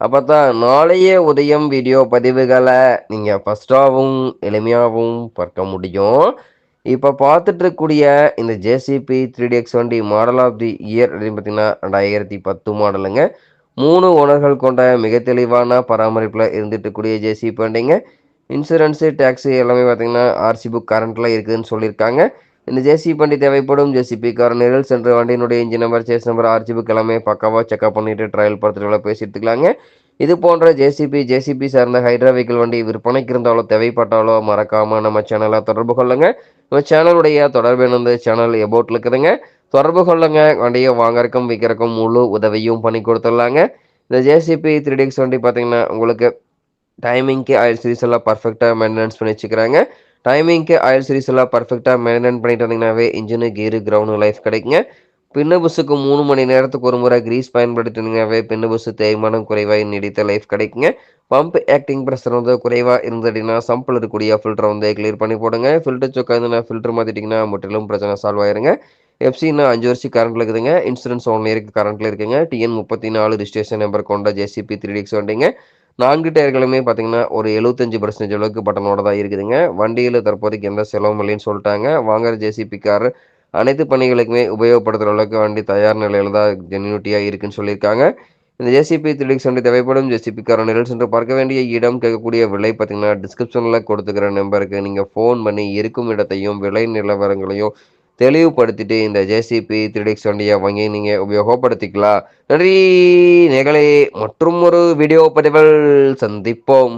அப்போ தான் நாளைய உதயம் வீடியோ பதிவுகளை நீங்கள் ஃபஸ்ட்டாகவும் எளிமையாகவும் பார்க்க முடியும். இப்போ பார்த்துட்டு இருக்கக்கூடிய இந்த ஜேசிபி த்ரீ டி எக்ஸ் வண்டி மாடல் ஆஃப் தி இயர் அப்படின்னு பார்த்தீங்கன்னா ரெண்டாயிரத்தி பத்து மாடலுங்க மூணு ஓனர்கள் கொண்ட மிக தெளிவான பராமரிப்பில் இருந்துட்டு இருக்கக்கூடிய ஜேசிபி வண்டிங்க. இன்சூரன்ஸு டேக்ஸு எல்லாமே பார்த்தீங்கன்னா ஆர்சி புக் கரண்ட்டில் இருக்குதுன்னு சொல்லியிருக்காங்க. இந்த ஜேசிபி வண்டி தேவைப்படும் ஜேசிபி கார் நிரல் சென்ற வண்டியினுடைய இன்ஜின் நம்பர் சேஸ் நம்பர் ஆர்ஜிபி புக் எல்லாமே பக்காவாக செக்அப் பண்ணிட்டு ட்ரையல் படுத்துட்டு பேசிட்டுக்கலாங்க இது போன்ற ஜேசிபி ஜேசிபி சார்ந்த ஹைட்ரா வெஹிக்கிள் வண்டி விற்பனைக்கு இருந்தாலோ தேவைப்பட்டாலோ மறக்காமல் நம்ம சேனலை தொடர்பு கொள்ளுங்க. நம்ம சேனலுடைய தொடர்பு வந்து சேனல் எபோட்டில் இருக்குதுங்க. தொடர்பு கொள்ளுங்க. வண்டியை வாங்கறக்கும் விற்கிறக்கும் முழு உதவியும் பண்ணி கொடுத்துடலாங்க. இந்த ஜேசிபி த்ரீ டிக்ஸ் வண்டி பார்த்தீங்கன்னா உங்களுக்கு டைமிங்க்கு ஆயில் சீரீஸ் எல்லாம் பர்ஃபெக்டாக மெயின்டெனன்ஸ் பண்ணி வச்சுக்கிறாங்க. டைமிங்க்கு ஆயில் சீரிஸ் எல்லாம் பர்ஃபெக்டாக மெயின்டைன் பண்ணிட்டு வந்தீங்கன்னாவே இன்ஜினு கீரு கிரவுண்டு லைஃப் கிடைக்குங்க. பின்ன பஸ்ஸுக்கு மூணு மணி நேரத்துக்கு ஒரு முறை கிரீஸ் பயன்படுத்தினீங்கனாவே பின்ன பஸ்ஸு தேய்மானம் குறைவாக நீடித்த லைஃப் கிடைக்குங்க. பம்ப் ஆக்டிங் ப்ரெஷர் வந்து குறைவாக இருந்துட்டிங்கன்னா சம்பில் இருக்கக்கூடிய ஃபில்டரை வந்து கிளியர் பண்ணி போடுங்க. ஃபில்டர் சொக்கா இருந்துன்னா ஃபில்டர் மாற்றிட்டிங்கன்னா முற்றிலும் பிரச்சனை சால்வ் ஆயிருங்க. எஃப்சின்னா அஞ்சு வருஷம் கரண்ட்டில் இருக்குதுங்க. இன்சூரன்ஸ் ஒன் இயருக்கு கரண்ட்டில் இருக்குங்க. டிஎன் முப்பத்தி நாலு ரிஜிஸ்ட்ரேஷன் நம்பர் கொண்ட ஜேசிபி த்ரீ டிக்ஸ் வண்டிங்க. நான்கு டயர்களுமே பார்த்தீங்கன்னா ஒரு எழுபத்தஞ்சு பர்சன்டேஜ் அளவுக்கு பட்டனோட தான் இருக்குதுங்க. வண்டியில் தற்போதைக்கு எந்த செலவும் இல்லைன்னு சொல்லிட்டாங்க. வாங்குற ஜேசிபி கார் அனைத்து பணிகளுக்குமே உபயோகப்படுத்துகிற அளவுக்கு வண்டி தயார் நிலையில் தான் ஜென்யூட்டியாக இருக்குன்னு சொல்லியிருக்காங்க. இந்த ஜேசிபி த்ரீடிக்ஸ் வண்டி தேவைப்படும் ஜேசிபி கார நிரல் சென்று பார்க்க வேண்டிய இடம் கேட்கக்கூடிய விலை பார்த்தீங்கன்னா டிஸ்கிரிப்ஷனில் கொடுத்துக்கிற நம்பருக்கு நீங்கள் ஃபோன் பண்ணி இருக்கும் இடத்தையும் விலை நிலவரங்களையும் தெளிவுபடுத்திட்டு இந்த ஜேசிபி த்ரீடிக்ஸ் வண்டியை வாங்கி நீங்கள் உபயோகப்படுத்திக்கலாம். நன்றி. நேர்களே மற்றும் ஒரு வீடியோ பதிவில் சந்திப்போம்.